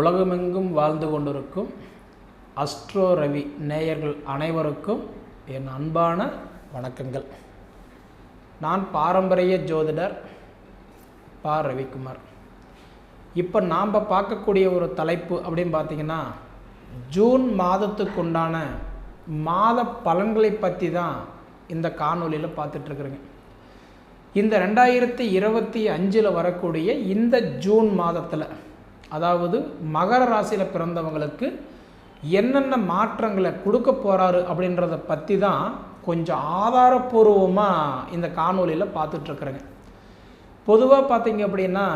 உலகமெங்கும் வாழ்ந்து கொண்டிருக்கும் அஸ்ட்ரோ ரவி நேயர்கள் அனைவருக்கும் என் அன்பான வணக்கங்கள். நான் பாரம்பரிய ஜோதிடர் பா. ரவிக்குமார். இப்போ நாம் பார்க்கக்கூடிய ஒரு தலைப்பு அப்படின்னு பார்த்தீங்கன்னா ஜூன் மாதத்துக்குண்டான மாத பலன்களை பற்றி தான் இந்த காணொலியில் பார்த்துட்ருக்குறேங்க இந்த ரெண்டாயிரத்தி இருபத்தி அஞ்சில் வரக்கூடிய இந்த ஜூன் மாதத்தில் அதாவது மகர ராசியில் பிறந்தவங்களுக்கு என்னென்ன மாற்றங்களை கொடுக்க போகிறாரு அப்படின்றத பற்றி தான் கொஞ்சம் ஆதாரபூர்வமாக இந்த காணொலியில் பார்த்துட்ருக்குறேங்க பொதுவாக பார்த்தீங்க அப்படின்னா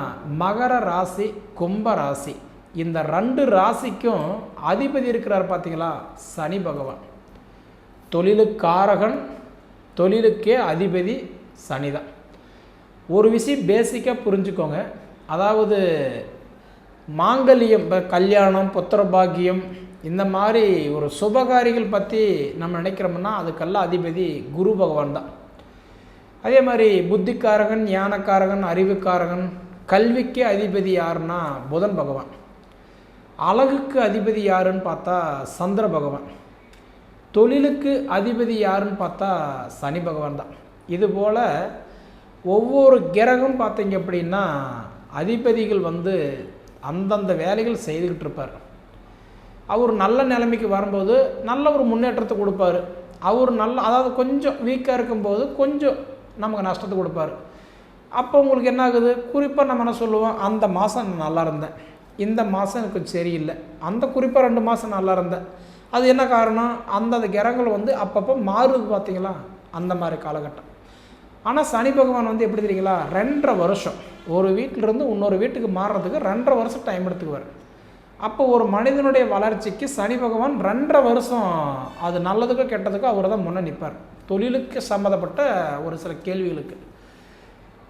மகர ராசி கும்ப ராசி. இந்த ரெண்டு ராசிக்கும் அதிபதி இருக்கிறார் பார்த்தீங்களா? சனி பகவான். தொழிலுக்காரகன் தொழிலுக்கே அதிபதி சனி தான் ஒரு விஷயம் பேசிக்காக புரிஞ்சுக்கோங்க. அதாவது மாங்கல்யம் இப்போ கல்யாணம் புத்திரபாகியம் இந்த மாதிரி ஒரு சுபகாரிகள் பற்றி நம்ம நினைக்கிறோம்னா அதுக்கெல்லாம் அதிபதி குரு பகவான் தான். அதே மாதிரி புத்திக்காரகன் ஞானக்காரகன் அறிவுக்காரகன் கல்விக்கே அதிபதி யாருன்னா புதன் பகவான். அழகுக்கு அதிபதி யாருன்னு பார்த்தா சந்திர பகவான். தொழிலுக்கு அதிபதி யாருன்னு பார்த்தா சனி பகவான் தான். இதுபோல் ஒவ்வொரு கிரகம் பார்த்தீங்க அப்படின்னா அதிபதிகள் வந்து அந்தந்த வேலைகள் செய்துக்கிட்டு இருப்பார் அவர் நல்ல நிலைமைக்கு வரும்போது நல்ல ஒரு முன்னேற்றத்தை கொடுப்பாரு. அவர் நல்ல அதாவது கொஞ்சம் வீக்காக இருக்கும்போது கொஞ்சம் நமக்கு நஷ்டத்தை கொடுப்பாரு. அப்போ உங்களுக்கு என்ன ஆகுது? குறிப்பாக நம்ம என்ன சொல்லுவோம்? அந்த மாதம் நான் நல்லா இருந்தேன். இந்த மாதம் எனக்கு சரியில்லை. அந்த குறிப்பாக ரெண்டு மாதம் நல்லா இருந்தேன். அது என்ன காரணம்? அந்தந்த கிரகங்கள் வந்து அப்பப்போ மாறுது பார்த்தீங்களா? அந்த மாதிரி காலகட்டம். ஆனால் சனி பகவான் வந்து எப்படி தெரியுங்களா? ரெண்டரை வருஷம் ஒரு வீட்டிலிருந்து இன்னொரு வீட்டுக்கு மாறுறதுக்கு ரெண்டரை வருஷம் டைம் எடுத்துக்குவார். அப்போ ஒரு மனிதனுடைய வளர்ச்சிக்கு சனி பகவான் ரெண்டரை வருஷம் அது நல்லதுக்கோ கெட்டதுக்கோ அவர் தான் முன்னே நிற்பார் தொழிலுக்கு சம்மந்தப்பட்ட ஒரு சில கேள்விகளுக்கு.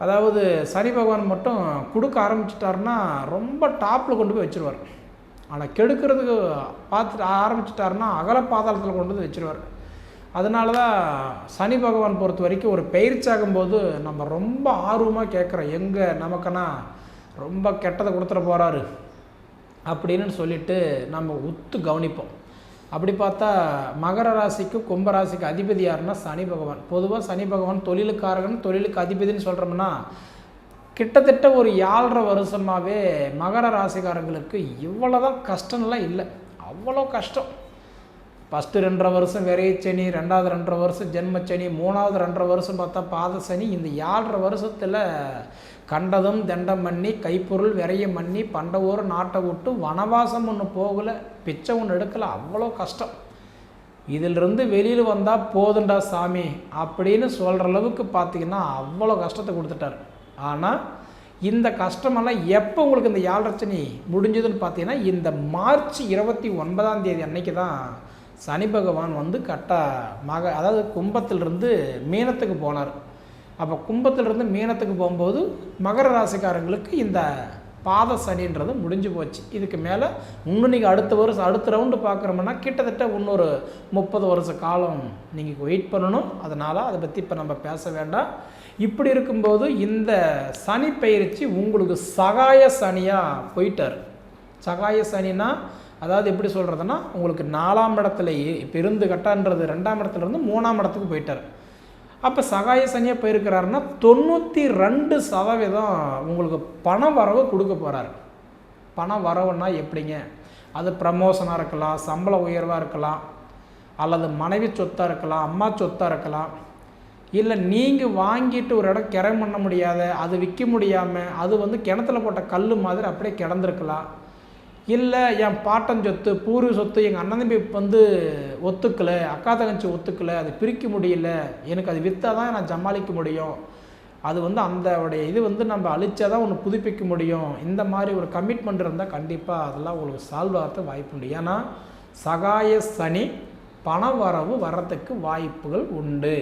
அதாவது சனி பகவான் மட்டும் கொடுக்க ஆரம்பிச்சிட்டாருன்னா ரொம்ப டாப்பில் கொண்டு போய் வச்சுருவார். ஆனால் கெடுக்கிறதுக்கு பார்த்துட்டு ஆரம்பிச்சிட்டாருன்னா அகல பாதாளத்தில் கொண்டு வந்து வச்சுருவார். அதனால தான் சனி பகவான் பொறுத்த வரைக்கும் ஒரு பயிற்சி ஆகும்போது நம்ம ரொம்ப ஆர்வமாக கேட்குறோம். எங்கே நமக்குன்னா ரொம்ப கெட்டதை கொடுத்துட போகிறாரு அப்படின்னு சொல்லிட்டு நம்ம உத்து கவனிப்போம். அப்படி பார்த்தா மகர ராசிக்கு கும்ப ராசிக்கு அதிபதி யாருன்னா சனி பகவான். பொதுவாக சனி பகவான் தொழிலுக்காரகன் தொழிலுக்கு அதிபதினு சொல்கிறோம்னா கிட்டத்தட்ட ஒரு ஏழரை வருஷமாகவே மகர ராசிக்காரங்களுக்கு இவ்வளோதான் கஷ்டம்லாம் இல்லை. அவ்வளோ கஷ்டம். ஃபஸ்ட்டு ரெண்டரை வருஷம் விரைச்சனி ரெண்டாவது ரெண்டரை வருஷம் ஜென்மச்சனி மூணாவது ரெண்டரை வருஷம் பார்த்தா பாத சனி. இந்த ஏழரை வருஷத்தில் கண்டதும் தண்டம் பண்ணி கைப்பொருள் விரையம் பண்ணி பண்டவோர் நாட்டை விட்டு வனவாசம் ஒன்று போகலை பிச்சை ஒன்று எடுக்கலை. அவ்வளோ கஷ்டம். இதிலிருந்து வெளியில் வந்தால் போதுண்டா சாமி அப்படின்னு சொல்கிற அளவுக்கு பார்த்தீங்கன்னா அவ்வளோ கஷ்டத்தை கொடுத்துட்டார். ஆனால் இந்த கஷ்டமெல்லாம் எப்போ உங்களுக்கு இந்த ஏழரச்சனி முடிஞ்சதுன்னு பார்த்தீங்கன்னா இந்த மார்ச் இருபத்தி ஒன்பதாம் தேதி அன்னைக்கு தான் சனி பகவான் வந்து கரெக்டாக மக அதாவது கும்பத்திலிருந்து மீனத்துக்கு போனார். அப்போ கும்பத்திலிருந்து மீனத்துக்கு போகும்போது மகர ராசிக்காரங்களுக்கு இந்த பாத சனின்றது முடிஞ்சு போச்சு. இதுக்கு மேலே இன்னும் நீங்கள் அடுத்த வருஷம் அடுத்த ரவுண்டு பார்க்குறோம்னா கிட்டத்தட்ட இன்னொரு முப்பது வருஷ காலம் நீங்கள் வெயிட் பண்ணணும். அதனால் அதை பற்றி இப்போ நம்ம பேச வேண்டாம். இப்படி இருக்கும்போது இந்த சனி பயிற்சி உங்களுக்கு சகாய சனியாக போயிட்டார். சகாய சனினா அதாவது எப்படி சொல்கிறதுனா உங்களுக்கு நாலாம் இடத்துலையே பெருந்து கட்டன்றது கட்டான்றது ரெண்டாம் இடத்துலேருந்து மூணாம் இடத்துக்கு போயிட்டார். அப்போ சகாய சனியாக போயிருக்கிறாருன்னா தொண்ணூற்றி ரெண்டு சதவீதம் உங்களுக்கு பண வரவு கொடுக்க போகிறாரு பண வரவுன்னா எப்படிங்க? அது ப்ரமோஷனாக இருக்கலாம் சம்பள உயர்வாக இருக்கலாம் அல்லது மனைவி சொத்தாக இருக்கலாம் அம்மா சொத்தாக இருக்கலாம். இல்லை நீங்கள் வாங்கிட்டு ஒரு இடம் கிரம் பண்ண முடியாத அது விற்க முடியாமல் அது வந்து கிணத்துல போட்ட கல் மாதிரி அப்படியே கிடந்திருக்கலாம். இல்லை என் பாட்டன் சொத்து பூர்வ சொத்து எங்கள் அண்ணன் தம்பி வந்து ஒத்துக்கலை அக்கா தங்கச்சி ஒத்துக்கலை அது பிரிக்க முடியல. எனக்கு அது விற்றா தான் நான் சமாளிக்க முடியும். அது வந்து அந்த உடைய இது வந்து நம்ம அழிச்சா தான் ஒன்று புதுப்பிக்க முடியும். இந்த மாதிரி ஒரு கமிட்மெண்ட் இருந்தால் கண்டிப்பாக அதெல்லாம் உங்களுக்கு சால்வ் ஆகிறது வாய்ப்பு உண்டு. ஏன்னா சகாய சனி பண வரவு வர்றதுக்கு வாய்ப்புகள் உண்டு.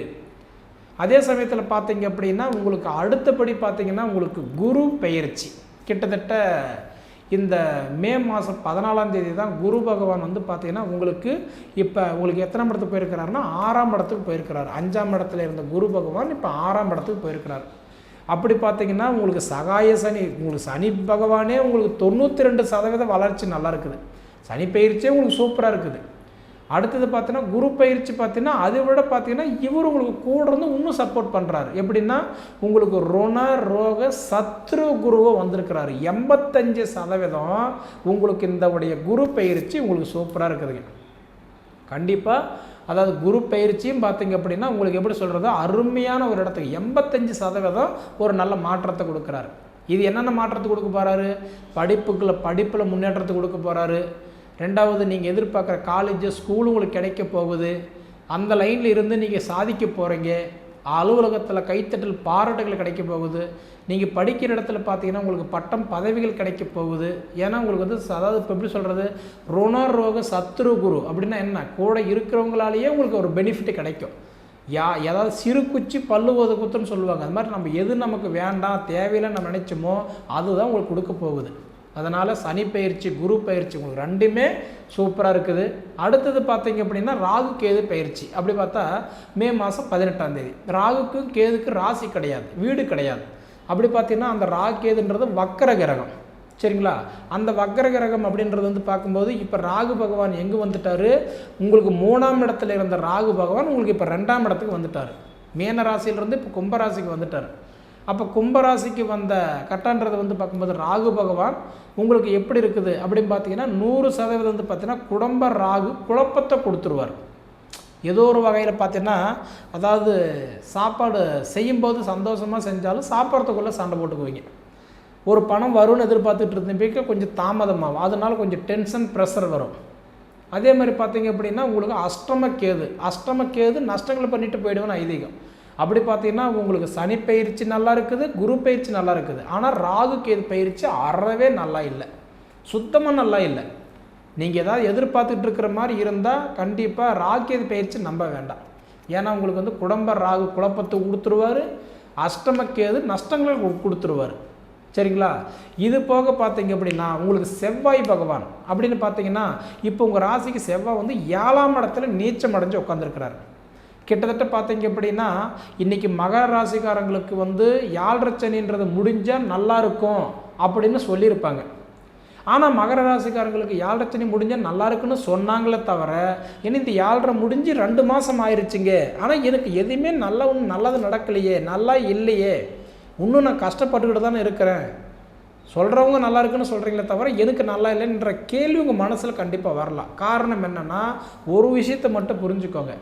அதே சமயத்தில் பார்த்தீங்க அப்படின்னா உங்களுக்கு அடுத்தபடி பார்த்தீங்கன்னா உங்களுக்கு குரு பெயர்ச்சி. கிட்டத்தட்ட இந்த மே மாதம் பதினாலாம் தேதி தான் குரு பகவான் வந்து பார்த்தீங்கன்னா உங்களுக்கு இப்போ உங்களுக்கு எத்தனை இடத்துக்கு போயிருக்கிறாருன்னா ஆறாம் இடத்துக்கு போயிருக்கிறார். அஞ்சாம் இடத்துல இருந்த குரு பகவான் இப்போ ஆறாம் இடத்துக்கு போயிருக்கிறார். அப்படி பார்த்தீங்கன்னா உங்களுக்கு சகாய சனி உங்களுக்கு சனி பகவானே உங்களுக்கு தொண்ணூற்றி ரெண்டு சதவீத வளர்ச்சி நல்லா இருக்குது. சனி பயிற்சியே உங்களுக்கு சூப்பராக இருக்குது. அடுத்தது பார்த்தீங்கன்னா குரு பயிற்சி பார்த்தீங்கன்னா அதை விட பார்த்தீங்கன்னா இவர் உங்களுக்கு கூட இருந்து இன்னும் சப்போர்ட் பண்ணுறாரு எப்படின்னா உங்களுக்கு ருண ரோக சத்ரு குருவை வந்திருக்கிறாரு. எண்பத்தஞ்சு சதவீதம் உங்களுக்கு இந்த உடைய குரு பயிற்சி உங்களுக்கு சூப்பராக இருக்குதுங்க. கண்டிப்பாக அதாவது குரு பயிற்சியும் பார்த்தீங்க அப்படின்னா உங்களுக்கு எப்படி சொல்கிறது அருமையான ஒரு இடத்துக்கு. எண்பத்தஞ்சு சதவீதம் ஒரு நல்ல மாற்றத்தை கொடுக்குறாரு. இது என்னென்ன மாற்றத்தை கொடுக்க போகிறாரு படிப்புக்குள்ள படிப்பில் முன்னேற்றத்தை கொடுக்க போகிறாரு ரெண்டாவது நீங்கள் எதிர்பார்க்குற காலேஜு ஸ்கூல் உங்களுக்கு கிடைக்க போகுது. அந்த லைனில் இருந்து நீங்கள் சாதிக்க போகிறீங்க அலுவலகத்தில் கைத்தட்டல் பாராட்டுகள் கிடைக்க போகுது. நீங்கள் படிக்கிற இடத்துல பார்த்தீங்கன்னா உங்களுக்கு பட்டம் பதவிகள் கிடைக்க போகுது. ஏன்னா உங்களுக்கு வந்து அதாவது இப்போ எப்படி சொல்கிறது ருணரோக சத்ரு குரு அப்படின்னா என்ன? கூட இருக்கிறவங்களாலேயே உங்களுக்கு ஒரு பெனிஃபிட் கிடைக்கும். யா ஏதாவது சிறு குச்சி பல்லு ஒதுக்குத்துன்னு சொல்லுவாங்க. அது மாதிரி நம்ம எது நமக்கு வேண்டாம் தேவையில்லை நம்ம நினச்சோமோ அதுதான் உங்களுக்கு கொடுக்க போகுது. அதனால் சனி பயிற்சி குரு பயிற்சி உங்களுக்கு ரெண்டுமே சூப்பராக இருக்குது. அடுத்தது பார்த்தீங்க அப்படின்னா ராகு கேது பயிற்சி. அப்படி பார்த்தா மே மாதம் பதினெட்டாம் தேதி. ராகுக்கும் கேதுக்கு ராசி கிடையாது வீடு கிடையாது. அப்படி பார்த்தீங்கன்னா அந்த ராகு கேதுன்றது வக்கர கிரகம். சரிங்களா? அந்த வக்கர கிரகம் அப்படின்றது வந்து பார்க்கும்போது இப்போ ராகு பகவான் எங்கே வந்துட்டார்? உங்களுக்கு மூணாம் இடத்துல இருந்த ராகு பகவான் உங்களுக்கு இப்போ ரெண்டாம் இடத்துக்கு வந்துட்டார். மீன ராசியிலிருந்து இப்போ கும்பராசிக்கு வந்துட்டார். அப்போ கும்பராசிக்கு வந்த கட்டன்றது வந்து பார்க்கும்போது ராகு பகவான் உங்களுக்கு எப்படி இருக்குது? அப்படின்னு பார்த்தீங்கன்னா நூறு சதவீதம் வந்து பார்த்தீங்கன்னா குடும்ப ராகு குழப்பத்தை கொடுத்துருவார். ஏதோ ஒரு வகையில் பார்த்தீங்கன்னா அதாவது சாப்பாடு செய்யும்போது சந்தோஷமாக செஞ்சாலும் சாப்பிட்றதுக்குள்ளே சண்டை போட்டுக்குவீங்க. ஒரு பணம் வரும்னு எதிர்பார்த்துட்டு இருந்தப்பீக்க கொஞ்சம் தாமதமாகும். அதனால கொஞ்சம் டென்ஷன் ப்ரெஷர் வரும். அதே மாதிரி பார்த்தீங்க அப்படின்னா உங்களுக்கு அஷ்டம கேது. அஷ்டம கேது நஷ்டங்களை பண்ணிட்டு போயிடுவேன்னு ஐதீகம். அப்படி பார்த்தீங்கன்னா உங்களுக்கு சனி பயிற்சி நல்லா இருக்குது குரு பயிற்சி நல்லா இருக்குது. ஆனால் ராகு கேது பயிற்சி அறவே நல்லா இல்லை. சுத்தமாக நல்லா இல்லை. நீங்கள் ஏதாவது எதிர்பார்த்துட்டு இருக்கிற மாதிரி இருந்தால் கண்டிப்பாக ராகு கேது பயிற்சி நம்ப வேண்டாம். ஏன்னா உங்களுக்கு வந்து குடும்ப ராகு குழப்பத்தை கொடுத்துருவார் அஷ்டமக்கேது நஷ்டங்களை கொடுத்துருவார். சரிங்களா? இது போக பார்த்தீங்க அப்படின்னா உங்களுக்கு செவ்வாய் பகவான் அப்படின்னு பார்த்தீங்கன்னா இப்போ உங்கள் ராசிக்கு செவ்வாய் வந்து ஏழாம் இடத்துல நீச்சம் அடைஞ்சு உட்காந்துருக்கிறார் கிட்டத்தட்ட பார்த்தீங்க அப்படின்னா இன்றைக்கி மகர ராசிக்காரங்களுக்கு வந்து யாழ்ரச்சனின்றது முடிஞ்சால் நல்லா இருக்கும் அப்படின்னு சொல்லியிருப்பாங்க. ஆனால் மகர ராசிக்காரங்களுக்கு யாழ்ரை முடிஞ்சால் நல்லா இருக்குன்னு சொன்னாங்களே தவிர இனி இந்த யாழ்ரை முடிஞ்சு ரெண்டு மாதம் ஆயிடுச்சுங்க ஆனால் எனக்கு எதுவுமே நல்ல ஒன்றும் நல்லது நடக்கலையே நல்லா இல்லையே. இன்னும் நான் கஷ்டப்பட்டுக்கிட்டு தானே இருக்கிறேன். சொல்கிறவங்க நல்லா இருக்குன்னு சொல்கிறீங்களே தவிர எனக்கு நல்லா இல்லைன்ற கேள்வி உங்கள் மனசில் கண்டிப்பாக வரலாம். காரணம் என்னென்னா ஒரு விஷயத்தை மட்டும் புரிஞ்சுக்கோங்க.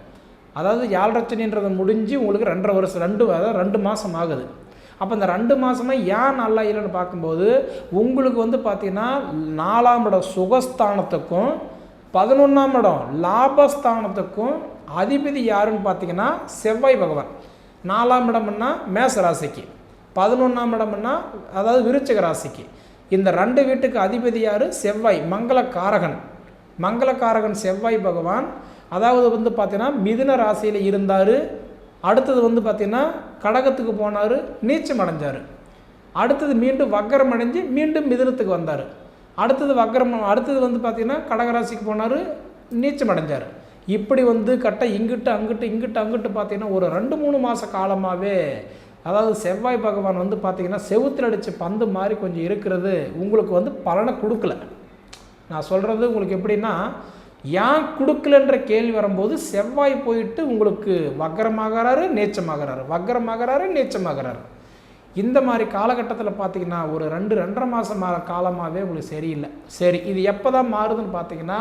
அதாவது யாழ்ரச்சனின்றது முடிஞ்சு உங்களுக்கு ரெண்டரை வருஷம் ரெண்டு அதாவது ரெண்டு மாதம் ஆகுது. அப்போ இந்த ரெண்டு மாதமாக ஏன் நல்லா இல்லைன்னு பார்க்கும்போது உங்களுக்கு வந்து பார்த்தீங்கன்னா நாலாம் இடம் சுகஸ்தானத்துக்கும் பதினொன்றாம் இடம் லாபஸ்தானத்துக்கும் அதிபதி யாருன்னு பார்த்தீங்கன்னா செவ்வாய் பகவான். நாலாம் இடம்னா மேச ராசிக்கு. பதினொன்றாம் இடம்னா அதாவது விருச்சக ராசிக்கு. இந்த ரெண்டு வீட்டுக்கு அதிபதி யார்? செவ்வாய் மங்களக்காரகன். மங்களக்காரகன் செவ்வாய் பகவான். அதாவது வந்து பார்த்தீங்கன்னா மிதுன ராசியில் இருந்தார். அடுத்தது வந்து பார்த்திங்கன்னா கடகத்துக்கு போனார் நீச்சம் அடைஞ்சார். அடுத்தது மீண்டும் வக்கரம் அடைஞ்சு மீண்டும் மிதுனத்துக்கு வந்தார். அடுத்தது வக்கரம் அடுத்தது வந்து பார்த்திங்கன்னா கடகராசிக்கு போனார் நீச்சம் அடைஞ்சார். இப்படி வந்து கட்ட இங்கிட்டு அங்கிட்டு இங்கிட்டு அங்கிட்டு பார்த்திங்கன்னா ஒரு ரெண்டு மூணு மாத காலமாகவே அதாவது செவ்வாய் பகவான் வந்து பார்த்திங்கன்னா செவுத்தில் அடித்த பந்து மாதிரி கொஞ்சம் இருக்கிறது உங்களுக்கு வந்து பலனை கொடுக்கல. நான் சொல்கிறது உங்களுக்கு எப்படின்னா ஏன் கொடுக்கலன்ற கேள்வி வரும்போது செவ்வாய் போயிட்டு உங்களுக்கு வக்கரமாகறாரு நேச்சமாகறாரு. வக்கரமாகறாரு நேச்சமாகறாரு. இந்த மாதிரி காலகட்டத்தில் பார்த்தீங்கன்னா ஒரு ரெண்டு ரெண்டரை மாதம் காலமாகவே உங்களுக்கு சரியில்லை. சரி இது எப்போ தான் மாறுதுன்னு பார்த்தீங்கன்னா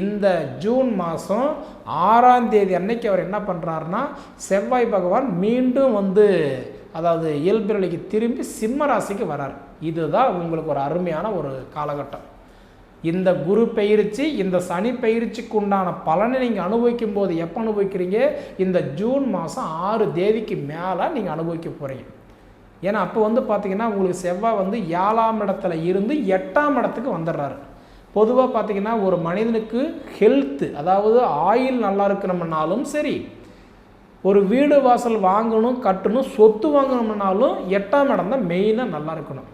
இந்த ஜூன் மாதம் ஆறாம் தேதி அன்னைக்கு அவர் என்ன பண்ணுறாருன்னா செவ்வாய் பகவான் மீண்டும் வந்து அதாவது இயல்பு நிலைக்கு திரும்பி சிம்ம ராசிக்கு வரார். இதுதான் உங்களுக்கு ஒரு அருமையான ஒரு காலகட்டம். இந்த குரு பயிற்சி இந்த சனி பயிற்சிக்கு உண்டான பலனை நீங்கள் அனுபவிக்கும் போது எப்போ அனுபவிக்கிறீங்க? இந்த ஜூன் மாதம் ஆறு தேதிக்கு மேலே நீங்கள் அனுபவிக்க போகிறீங்க ஏன்னா அப்போ வந்து பார்த்தீங்கன்னா உங்களுக்கு செவ்வாய் வந்து ஏழாம் இடத்துல இருந்து எட்டாம் இடத்துக்கு வந்துடுறாரு. பொதுவாக பார்த்தீங்கன்னா ஒரு மனிதனுக்கு ஹெல்த்து அதாவது ஆயில் நல்லா இருக்கணும்னாலும் சரி ஒரு வீடு வாசல் வாங்கணும் கட்டணும் சொத்து வாங்கணும்னாலும் எட்டாம் இடம் தான் மெயினாக நல்லா இருக்கணும்.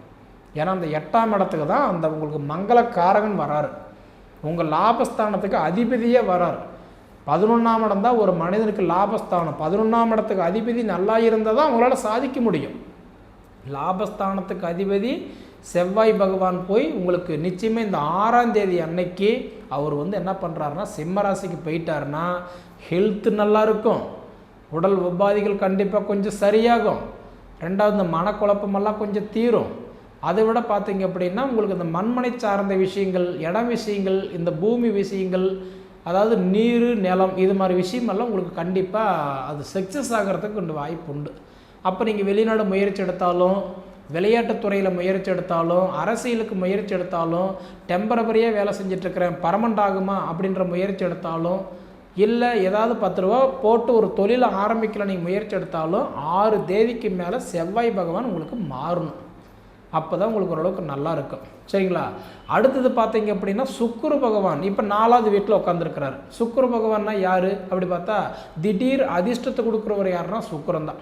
ஏன்னா அந்த எட்டாம் இடத்துக்கு தான் அந்த உங்களுக்கு மங்களக்காரகன் வராரு. உங்கள் லாபஸ்தானத்துக்கு அதிபதியே வரார். பதினொன்றாம் இடம் தான் ஒரு மனிதனுக்கு லாபஸ்தானம். பதினொன்றாம் இடத்துக்கு அதிபதி நல்லா இருந்தால் தான் உங்களால் சாதிக்க முடியும். லாபஸ்தானத்துக்கு அதிபதி செவ்வாய் பகவான் போய் உங்களுக்கு நிச்சயமே இந்த ஆறாம் தேதி அன்னைக்கு அவர் வந்து என்ன பண்ணுறாருன்னா சிம்மராசிக்கு போயிட்டாருன்னா ஹெல்த் நல்லா இருக்கும். உடல் உபாதிகள் கண்டிப்பாக கொஞ்சம் சரியாகும். ரெண்டாவது இந்த மனக்குழப்பமெல்லாம் கொஞ்சம் தீரும். அதை விட பார்த்தீங்க அப்படின்னா உங்களுக்கு இந்த மண்மனை சார்ந்த விஷயங்கள் இடம் விஷயங்கள் இந்த பூமி விஷயங்கள் அதாவது நீர் நிலம் இது மாதிரி விஷயமெல்லாம் உங்களுக்கு கண்டிப்பாக அது சக்ஸஸ் ஆகிறதுக்கு கொஞ்சம் வாய்ப்பு உண்டு. அப்போ நீங்கள் வெளிநாடு முயற்சி எடுத்தாலும் விளையாட்டுத்துறையில் முயற்சி எடுத்தாலும் அரசியலுக்கு முயற்சி எடுத்தாலும் டெம்பரவரியாக வேலை செஞ்சிட்ருக்கிறேன் பர்மனண்ட் ஆகுமா அப்படின்ற முயற்சி எடுத்தாலும் இல்லை ஏதாவது பத்து ரூபா போட்டு ஒரு தொழிலை ஆரம்பிக்கல நீங்கள் முயற்சி எடுத்தாலும் ஆறு தேவிக்கு மேலே செவ்வாய் பகவான் உங்களுக்கு மாறணும். அப்போ தான் உங்களுக்கு ஓரளவுக்கு நல்லா இருக்கும். சரிங்களா? அடுத்தது பார்த்தீங்க அப்படின்னா சுக்குரு பகவான். இப்போ நாலாவது வீட்டில் உட்காந்துருக்கிறார் சுக்குரு பகவான்னா யார்? அப்படி பார்த்தா திடீர் அதிர்ஷ்டத்தை கொடுக்குறவர் யாருன்னா சுக்குரன் தான்.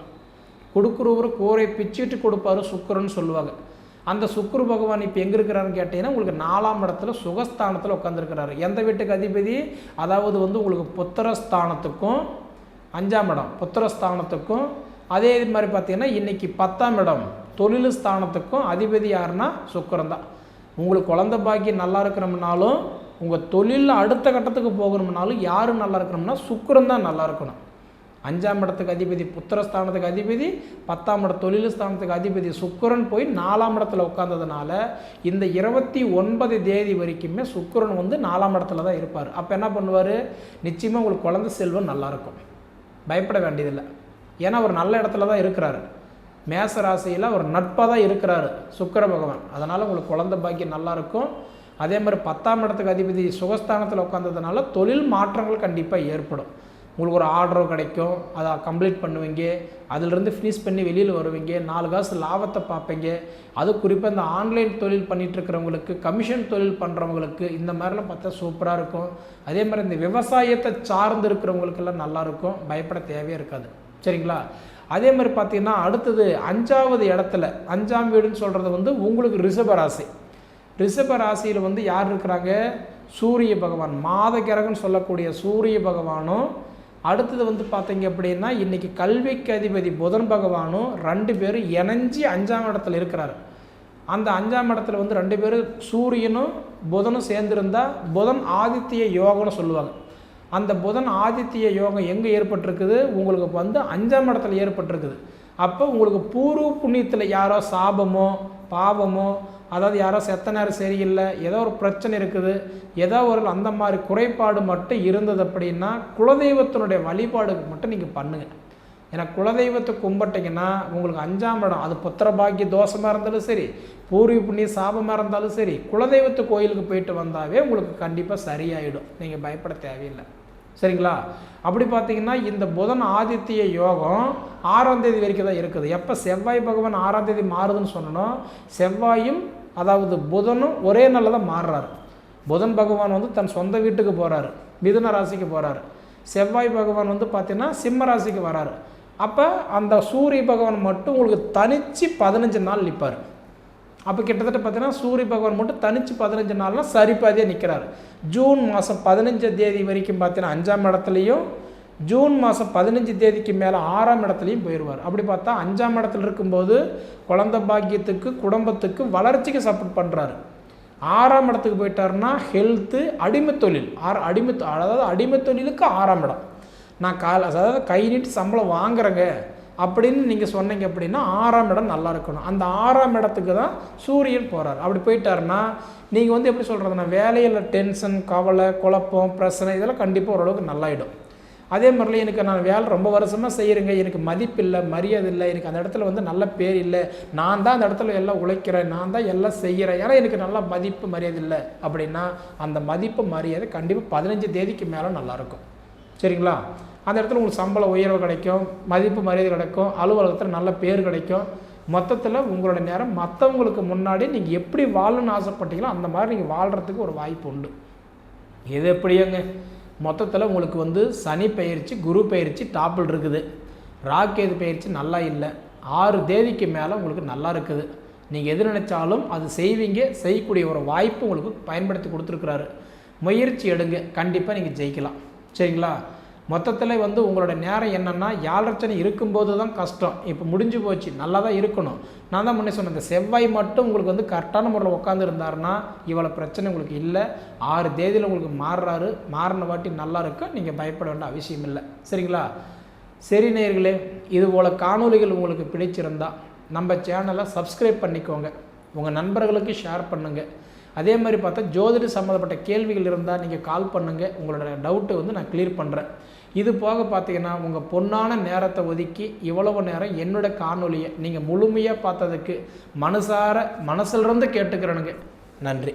கொடுக்குறவர் கூரை பிச்சுட்டு கொடுப்பாரு சுக்குரன்னு சொல்லுவாங்க. அந்த சுக்குரு பகவான் இப்போ எங்கே இருக்கிறாருன்னு கேட்டிங்கன்னா உங்களுக்கு நாலாம் இடத்துல சுகஸ்தானத்தில் உட்காந்துருக்கிறாரு எந்த வீட்டுக்கு அதிபதி? அதாவது வந்து உங்களுக்கு புத்திரஸ்தானத்துக்கும் அஞ்சாம் இடம். புத்திரஸ்தானத்துக்கும். அதே இது மாதிரி பார்த்தீங்கன்னா இன்றைக்கி பத்தாம் இடம். தொழில் ஸ்தானத்துக்கும் அதிபதி யாருன்னா சுக்கரன் தான் உங்களுக்கு குழந்த பாக்கியம் நல்லா இருக்கிறோம்னாலும் உங்கள் தொழிலில் அடுத்த கட்டத்துக்கு போகணும்னாலும் யார் நல்லா இருக்கணும்னா சுக்கரன் தான் நல்லா இருக்கணும். அஞ்சாம் இடத்துக்கு அதிபதி புத்திரஸ்தானத்துக்கு அதிபதி பத்தாம் இட தொழில் ஸ்தானத்துக்கு அதிபதி சுக்கரன் போய் நாலாம் இடத்துல உட்காந்ததுனால இந்த இருபத்தி ஒன்பது தேதி வரைக்குமே சுக்கரன் வந்து நாலாம் இடத்துல தான் இருப்பார். அப்போ என்ன பண்ணுவார்? நிச்சயமாக உங்களுக்கு குழந்தை செல்வம் நல்லாயிருக்கும் பயப்பட வேண்டியதில்லை. ஏன்னா அவர் நல்ல இடத்துல தான் இருக்கிறாரு. மேச ராசியில் அவர் நட்பாக தான் இருக்கிறாரு சுக்கர பகவான். அதனால் உங்களுக்கு குழந்த பாக்கியம் நல்லாயிருக்கும் அதே மாதிரி பத்தாம் இடத்துக்கு அதிபதி சுகஸ்தானத்தில் உட்காந்ததுனால தொழில் மாற்றங்கள் கண்டிப்பாக ஏற்படும். உங்களுக்கு ஒரு ஆர்டரோ கிடைக்கும். அதை கம்ப்ளீட் பண்ணுவீங்க. அதிலிருந்து ஃபினிஷ் பண்ணி வெளியில் வருவீங்க. நாலு காசு லாபத்தை பார்ப்பீங்க. அது குறிப்பாக இந்த ஆன்லைன் தொழில் பண்ணிகிட்ருக்கிறவங்களுக்கு கமிஷன் தொழில் பண்ணுறவங்களுக்கு இந்த மாதிரிலாம் பார்த்தா சூப்பராக இருக்கும். அதே மாதிரி இந்த விவசாயத்தை சார்ந்து இருக்கிறவங்களுக்கெல்லாம் நல்லாயிருக்கும் பயப்பட தேவையே இருக்காது. சரிங்களா? அதே மாதிரி பார்த்தீங்கன்னா அடுத்தது அஞ்சாவது இடத்துல அஞ்சாம் வீடுன்னு சொல்கிறது வந்து உங்களுக்கு ரிஷப ராசி. ரிஷப ராசியில் வந்து யார் இருக்கிறாங்க? சூரிய பகவான். மாத கிரகம்னு சொல்லக்கூடிய சூரிய பகவானும் அடுத்தது வந்து பார்த்தீங்க அப்படின்னா இன்றைக்கி கல்விக்கு அதிபதி புதன் பகவானும் ரெண்டு பேரும் இணைஞ்சி அஞ்சாம் இடத்துல இருக்கிறாரு. அந்த அஞ்சாம் இடத்துல வந்து ரெண்டு பேரும் சூரியனும் புதனும் சேர்ந்துருந்தா புதன் ஆதித்ய யோகம்னு சொல்லுவாங்க. அந்த புதன் ஆதித்ய யோகம் எங்கே ஏற்பட்டிருக்குது? உங்களுக்கு வந்து அஞ்சாம் இடத்துல ஏற்பட்டிருக்குது. அப்போ உங்களுக்கு பூர்வ புண்ணியத்தில் யாரோ சாபமோ பாவமோ அதாவது யாரோ செத்த நேரம் சரியில்லை ஏதோ ஒரு பிரச்சனை இருக்குது ஏதோ ஒரு அந்த மாதிரி குறைபாடு மட்டும் இருந்தது அப்படின்னா குலதெய்வத்தினுடைய வழிபாடுக்கு மட்டும் நீங்கள் பண்ணுங்கள் ஏன்னா குலதெய்வத்தை கும்பிட்டிங்கன்னா உங்களுக்கு அஞ்சாம் இடம் அது புத்திர பாக்கிய தோஷமாக இருந்தாலும் சரி பூர்வீக புண்ணிய சாபமாக இருந்தாலும் சரி குலதெய்வத்து கோயிலுக்கு போயிட்டு வந்தாவே உங்களுக்கு கண்டிப்பாக சரியாயிடும். நீங்கள் பயப்பட தேவையில்லை. சரிங்களா? அப்படி பார்த்தீங்கன்னா இந்த புதன் ஆதித்ய யோகம் ஆறாம் தேதி வரைக்கும் தான் இருக்குது. எப்போ செவ்வாய் பகவான் ஆறாம் தேதி மாறுதுன்னு சொன்னோம் செவ்வாயும் அதாவது புதனும் ஒரே நாளில் தான் மாறுறாரு. புதன் பகவான் வந்து தன் சொந்த வீட்டுக்கு போகிறாரு மிதுன ராசிக்கு போகிறாரு செவ்வாய் பகவான் வந்து பார்த்தீங்கன்னா சிம்ம ராசிக்கு வராரு. அப்போ அந்த சூரிய பகவான் மட்டும் உங்களுக்கு தனித்து பதினஞ்சு நாள் நிற்பார் அப்போ கிட்டத்தட்ட பார்த்தீங்கன்னா சூரிய பகவான் மட்டும் தனித்து பதினஞ்சு நாள்லாம் சரிபாதியாக நிற்கிறார் ஜூன் மாதம் பதினஞ்சு தேதி வரைக்கும் பார்த்தீங்கன்னா அஞ்சாம் இடத்துலையும் ஜூன் மாதம் பதினஞ்சு தேதிக்கு மேலே ஆறாம் இடத்துலையும் போயிடுவார் அப்படி பார்த்தா அஞ்சாம் இடத்துல இருக்கும்போது குழந்த பாக்கியத்துக்கு குடும்பத்துக்கு வளர்ச்சிக்கு சப்போர்ட் பண்ணுறாரு ஆறாம் இடத்துக்கு போயிட்டாருன்னா ஹெல்த்து அடிமை தொழில். ஆறு அடிமை அதாவது அடிமை தொழிலுக்கு ஆறாம் இடம். நான் கால் அதாவது கை நீட்டு சம்பளம் வாங்குறேங்க. அப்படின்னு நீங்கள் சொன்னீங்க அப்படின்னா ஆறாம் இடம் நல்லா இருக்கணும். அந்த ஆறாம் இடத்துக்கு தான் சூரியன் போகிறார் அப்படி போயிட்டாருன்னா நீங்கள் வந்து எப்படி சொல்கிறதுனா வேலையில் டென்ஷன் கவலை குழப்பம் பிரச்சனை இதெல்லாம் கண்டிப்பாக ஓரளவுக்கு நல்லாயிடும். அதே மாதிரில எனக்கு நான் வேலை ரொம்ப வருஷமாக செய்கிறேங்க எனக்கு மதிப்பு இல்லை மரியாதை இல்லை எனக்கு அந்த இடத்துல வந்து நல்ல பேர் இல்லை. நான் தான் அந்த இடத்துல எல்லாம் உழைக்கிறேன் நான் தான் எல்லாம் செய்கிறேன் ஏன்னா எனக்கு நல்ல மதிப்பு மரியாதை இல்லை அப்படின்னா அந்த மதிப்பு மரியாதை கண்டிப்பாக பதினஞ்சு தேதிக்கு மேலே நல்லாயிருக்கும் சரிங்களா? அந்த இடத்துல உங்களுக்கு சம்பள உயர்வு கிடைக்கும் மதிப்பு மரியாதை கிடைக்கும் அலுவலகத்தில் நல்ல பேர் கிடைக்கும். மொத்தத்தில் உங்களோட நேரம் மற்றவங்களுக்கு முன்னாடி நீங்கள் எப்படி வாழணும்னு ஆசைப்பட்டீங்களோ அந்த மாதிரி நீங்கள் வாழ்கிறதுக்கு ஒரு வாய்ப்பு உண்டு. எது எப்படியங்க? மொத்தத்தில் உங்களுக்கு வந்து சனி பயிற்சி குரு பயிற்சி டாப்பில் இருக்குது. ராக்கேது பயிற்சி நல்லா இல்லை. ஆறு தேதிக்கு மேலே உங்களுக்கு நல்லா இருக்குது. நீங்கள் எது நினச்சாலும் அது செய்வீங்க. செய்யக்கூடிய ஒரு வாய்ப்பு உங்களுக்கு பயன்படுத்தி கொடுத்துருக்குறாரு. முயற்சி எடுங்க. கண்டிப்பாக நீங்கள் ஜெயிக்கலாம். சரிங்களா? மொத்தத்தில் வந்து உங்களோட நேரம் என்னென்னா யாழ்ரச்சனை இருக்கும்போது தான் கஷ்டம். இப்போ முடிஞ்சு போச்சு நல்லா தான் இருக்கணும். நான் தான் முன்னே சொன்னேன் இந்த செவ்வாய் மட்டும் உங்களுக்கு வந்து கரெக்டான முறையில் உட்காந்து இருந்தாருன்னா இவ்வளோ பிரச்சனை உங்களுக்கு இல்லை. ஆறு தேதியில் உங்களுக்கு மாறுறாரு. மாறின வாட்டி நல்லா இருக்கு நீங்கள் பயப்பட வேண்டிய அவசியம் இல்லை. சரிங்களா? சரி நேயர்களே இது போல் காணொளிகள் உங்களுக்கு பிடிச்சிருந்தா நம்ம சேனலை சப்ஸ்கிரைப் பண்ணிக்கோங்க. உங்கள் நண்பர்களுக்கு ஷேர் பண்ணுங்கள் அதே மாதிரி பார்த்தா ஜோதிட சம்மந்தப்பட்ட கேள்விகள் இருந்தால் நீங்கள் கால் பண்ணுங்கள் உங்களோட டவுட்டை வந்து நான் கிளியர் பண்ணுறேன் இது போக பார்த்தீங்கன்னா உங்கள் பொன்னான நேரத்தை ஒதுக்கி இவ்வளவு நேரம் என்னோட காணொலியை நீங்கள் முழுமையாக பார்த்ததுக்கு மனசார மனசிலிருந்து கேட்டுக்கிறேனுங்க. நன்றி.